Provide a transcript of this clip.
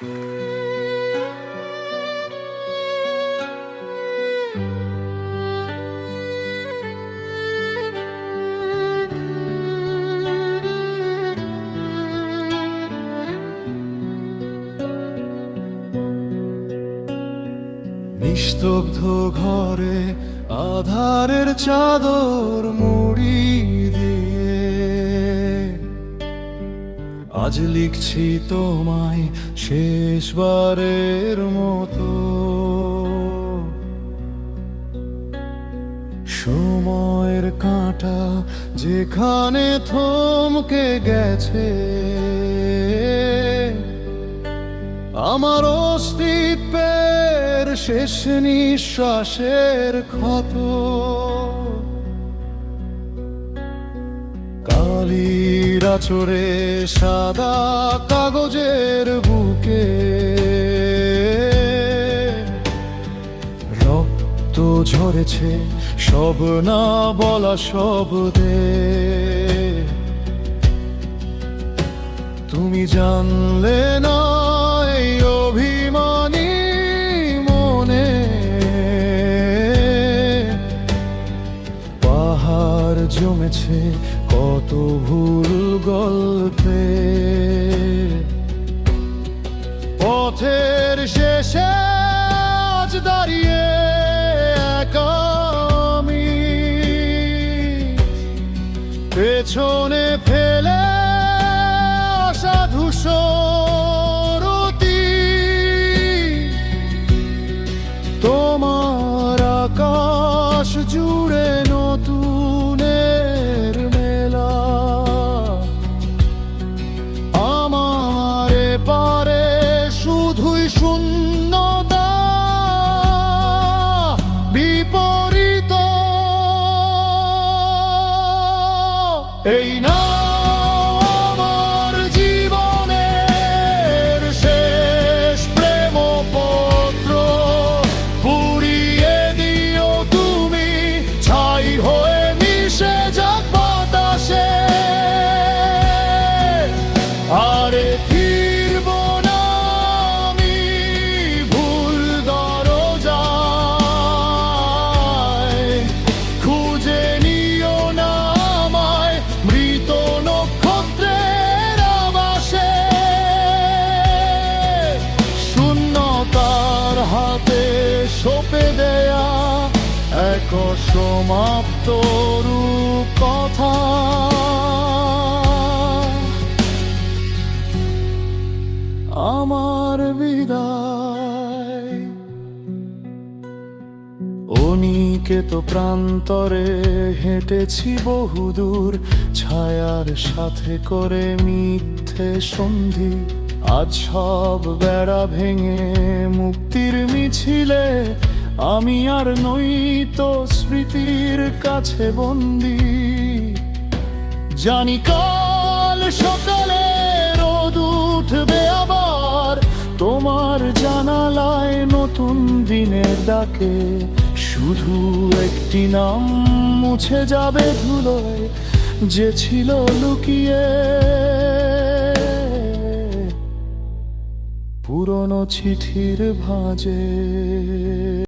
নিস্তব্ধ ঘরে আধারের চাদর মুড়ি দিয়ে আজ লিখছি তোমায় শেষবারের মতো। সময়ের কাঁটা যেখানে থমকে গেছে, আমার অস্তিত্বের শেষ নিঃশ্বাসের ক্ষত। কালির আচরে সাদা কাগজের বুকে রক্ত ঝরেছে সব না বলা শব্দে। তুমি জানলে না এই অভিমানী মনে। পাহাড় জমেছে কত ভুল গল্পে। পথের শেষে আজ দাঁড়িয়ে আমি। পেছনে ফেলে অসাধু সরতি এই না এক সমাপ্ত কথা। আমার বিদায়। অনিকেত প্রান্তরে হেঁটেছি বহুদূর, ছায়ার সাথে করে মিথ্যে সন্ধি। আজ সব বেড়া ভেঙে মুক্তির মিছিলে আমি আর নই তো স্মৃতির কাছে বন্দি। জানি কাল সকালে রোদ উঠবে আবার, তোমার জানালায় নতুন দিনের ডাকে। শুধু একটি নাম মুছে যাবে ধুলোয়, যে ছিল লুকিয়ে। পুরনো চিঠির ভাঁজে।